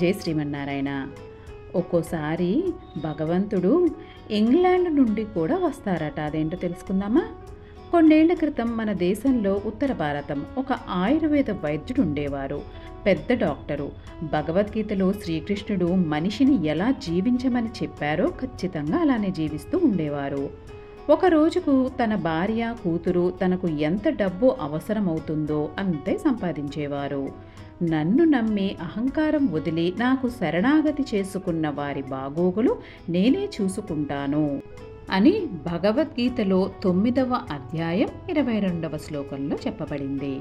జై శ్రీమన్నారాయణ. ఒక్కోసారి భగవంతుడు ఇంగ్లాండ్ నుండి కూడా వస్తారట. అదేంటో తెలుసుకుందామా? కొన్నేళ్ళ క్రితం మన దేశంలో ఉత్తర భారతం ఒక ఆయుర్వేద వైద్యుడు ఉండేవారు. పెద్ద డాక్టరు. భగవద్గీతలో శ్రీకృష్ణుడు మనిషిని ఎలా జీవించమని చెప్పారో ఖచ్చితంగా అలానే జీవిస్తూ ఉండేవారు. ఒక రోజుకు తన భార్య కూతురు తనకు ఎంత డబ్బు అవసరమవుతుందో అంతే సంపాదించేవారు. నన్ను నమ్మి అహంకారం వదిలి నాకు శరణాగతి చేసుకున్న వారి బాగోగులు నేనే చూసుకుంటాను అని భగవద్గీతలో తొమ్మిదవ అధ్యాయం ఇరవై రెండవ శ్లోకంలో చెప్పబడింది.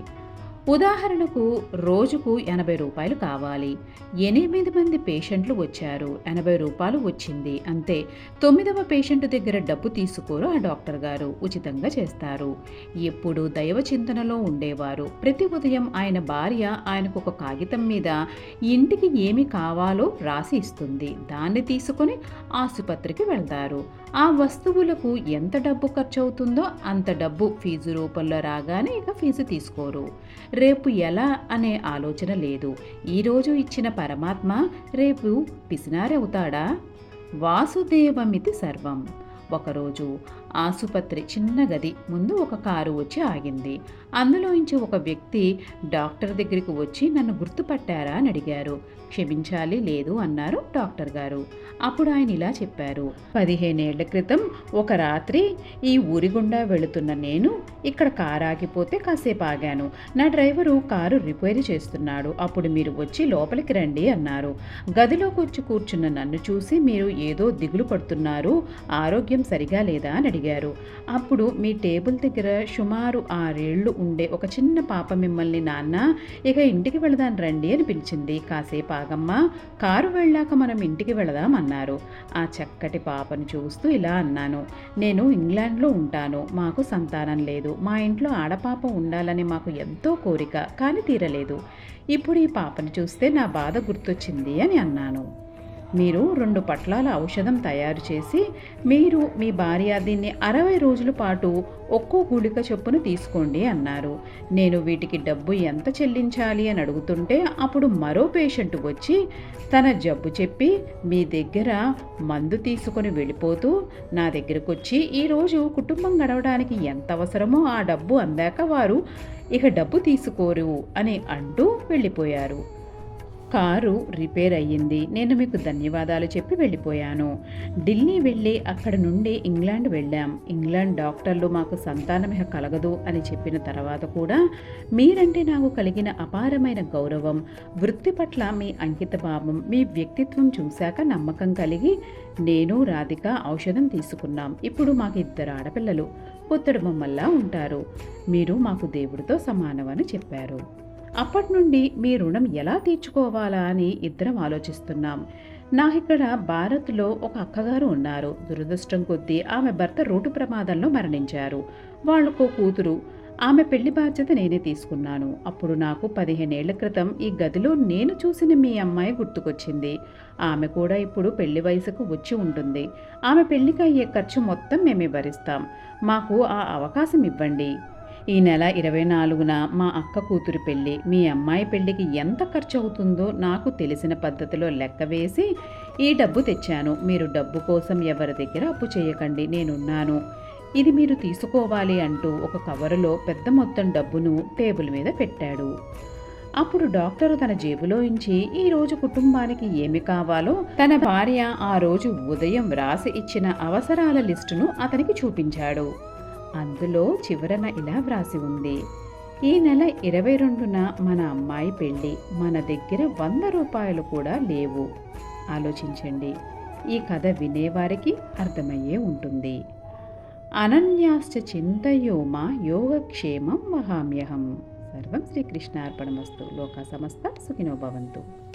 ఉదాహరణకు రోజుకు ఎనభై రూపాయలు కావాలి. ఎనిమిది మంది పేషెంట్లు వచ్చారు. ఎనభై రూపాయలు వచ్చింది. అంతే. తొమ్మిదవ పేషెంట్ దగ్గర డబ్బు తీసుకోరు ఆ డాక్టర్ గారు. ఉచితంగా చేస్తారు. ఎప్పుడు దైవ చింతనలో ఉండేవారు. ప్రతి ఉదయం ఆయన భార్య ఆయనకు ఒక కాగితం మీద ఇంటికి ఏమి కావాలో రాసి ఇస్తుంది. దాన్ని తీసుకొని ఆసుపత్రికి వెళ్తారు. ఆ వస్తువులకు ఎంత డబ్బు ఖర్చు అవుతుందో అంత డబ్బు ఫీజు రూపంలో రాగానే ఇక ఫీజు తీసుకోరు. రేపు ఎలా అనే ఆలోచన లేదు. ఈరోజు ఇచ్చిన పరమాత్మ రేపు పిసినారవుతాడా? వాసుదేవమితి సర్వం. ఒకరోజు ఆసుపత్రి చిన్న గది ముందు ఒక కారు వచ్చి ఆగింది. అందులోంచి ఒక వ్యక్తి డాక్టర్ దగ్గరికి వచ్చి నన్ను గుర్తుపట్టారా అని అడిగారు. క్షమించాలి లేదు అన్నారు డాక్టర్ గారు. అప్పుడు ఆయన ఇలా చెప్పారు. పదిహేనేళ్ళ క్రితం ఒక రాత్రి ఈ ఊరి గుండా వెళుతున్న నేను ఇక్కడ కారు ఆగిపోతే కాసేపు ఆగాను. నా డ్రైవరు కారు రిపేర్ చేస్తున్నాడు. అప్పుడు మీరు వచ్చి లోపలికి రండి అన్నారు. గదిలోకి వచ్చి కూర్చున్న నన్ను చూసి మీరు ఏదో దిగులు పడుతున్నారు. ఆరోగ్యం సరిగా లేదా అని అడిగారు. అప్పుడు మీ టేబుల్ దగ్గర సుమారు ఆరేళ్ళు ఉండే ఒక చిన్న పాప మిమ్మల్ని నాన్న ఇక ఇంటికి వెళదాం రండి అని పిలిచింది. కాసేపు ఆగమ్మా కారు వెళ్ళాక మనం ఇంటికి వెళదాం అన్నారు. ఆ చక్కటి పాపను చూస్తూ ఇలా అన్నాను. నేను ఇంగ్లాండ్లో ఉంటాను మాకు సంతానం లేదు మా ఇంట్లో ఆడపాప ఉండాలని మాకు ఎంతో కోరిక కానీ తీరలేదు. ఇప్పుడు ఈ పాపను చూస్తే నా బాధ గుర్తొచ్చింది అని అన్నాను. మీరు రెండు పట్లాల ఔషధం తయారు చేసి మీరు మీ భార్య దీన్ని అరవై రోజుల పాటు ఒక్కో గుళిక చొప్పున తీసుకోండి అన్నారు. నేను వీటికి డబ్బు ఎంత చెల్లించాలి అని అడుగుతుంటే అప్పుడు మరో పేషెంట్ వచ్చి తన జబ్బు చెప్పి మీ దగ్గర మందు తీసుకొని వెళ్ళిపోతూ నా దగ్గరకు వచ్చి ఈరోజు కుటుంబం గడవడానికి ఎంత అవసరమో ఆ డబ్బు అందాక వారు ఇక డబ్బు తీసుకోరు అని అంటూ వెళ్ళిపోయారు. కారు రిపేర్ అయ్యింది. నేను మీకు ధన్యవాదాలు చెప్పి వెళ్ళిపోయాను. ఢిల్లీ వెళ్ళి అక్కడ నుండి ఇంగ్లాండ్ వెళ్ళాం. ఇంగ్లాండ్ డాక్టర్లు మాకు సంతానమే కలగదు అని చెప్పిన తర్వాత కూడా మీరంటే నాకు కలిగిన అపారమైన గౌరవం. వృత్తి పట్ల మీ అంకిత భావం మీ వ్యక్తిత్వం చూశాక నమ్మకం కలిగి నేను రాధిక ఔషధం తీసుకున్నాం. ఇప్పుడు మాకు ఇద్దరు ఆడపిల్లలు. పుత్తడి బొమ్మల్లా ఉంటారు. మీరు మాకు దేవుడితో సమానమని చెప్పారు. అప్పటి నుండి మీ రుణం ఎలా తీర్చుకోవాలా అని ఇద్దరం ఆలోచిస్తున్నాం. నాకిక్కడ భారత్లో ఒక అక్కగారు ఉన్నారు. దురదృష్టం కొద్దీ ఆమె భర్త రోడ్డు ప్రమాదంలో మరణించారు. వాళ్ళకు కూతురు. ఆమె పెళ్ళి బాధ్యత నేనే తీసుకున్నాను. అప్పుడు నాకు పదిహేనేళ్ళ క్రితం ఈ గదిలో నేను చూసిన మీ అమ్మాయి గుర్తుకొచ్చింది. ఆమె కూడా ఇప్పుడు పెళ్ళి వయసుకు వచ్చి ఉంటుంది. ఆమె పెళ్ళికి అయ్యే ఖర్చు మొత్తం మేమే భరిస్తాం మాకు ఆ అవకాశం ఇవ్వండి. ఈ నెల ఇరవై నాలుగున మా అక్క కూతురు పెళ్ళి. మీ అమ్మాయి పెళ్ళికి ఎంత ఖర్చు అవుతుందో నాకు తెలిసిన పద్ధతిలో లెక్క వేసి ఈ డబ్బు తెచ్చాను. మీరు డబ్బు కోసం ఎవరి దగ్గర అప్పు చేయకండి నేనున్నాను. ఇది మీరు తీసుకోవాలి అంటూ ఒక కవరులో పెద్ద మొత్తం డబ్బును టేబుల్ మీద పెట్టాడు. అప్పుడు డాక్టరు తన జేబులోంచి ఈ రోజు కుటుంబానికి ఏమి కావాలో? తన భార్య ఆ రోజు ఉదయం వ్రాసి ఇచ్చిన అవసరాల లిస్టును అతనికి చూపించాడు. అందులో చివరన ఇలా వ్రాసి ఉంది. ఈ నెల ఇరవై రెండున మన అమ్మాయి పెళ్ళి మన దగ్గర వంద రూపాయలు కూడా లేవు. ఆలోచించండి. ఈ కథ వినేవారికి అర్థమయ్యే ఉంటుంది. అనన్యాశ్చ చింతయోమ యోగక్షేమం మహామ్యహం సర్వం శ్రీకృష్ణార్పణమస్తు. లోక సమస్త సుఖినో భవంతు.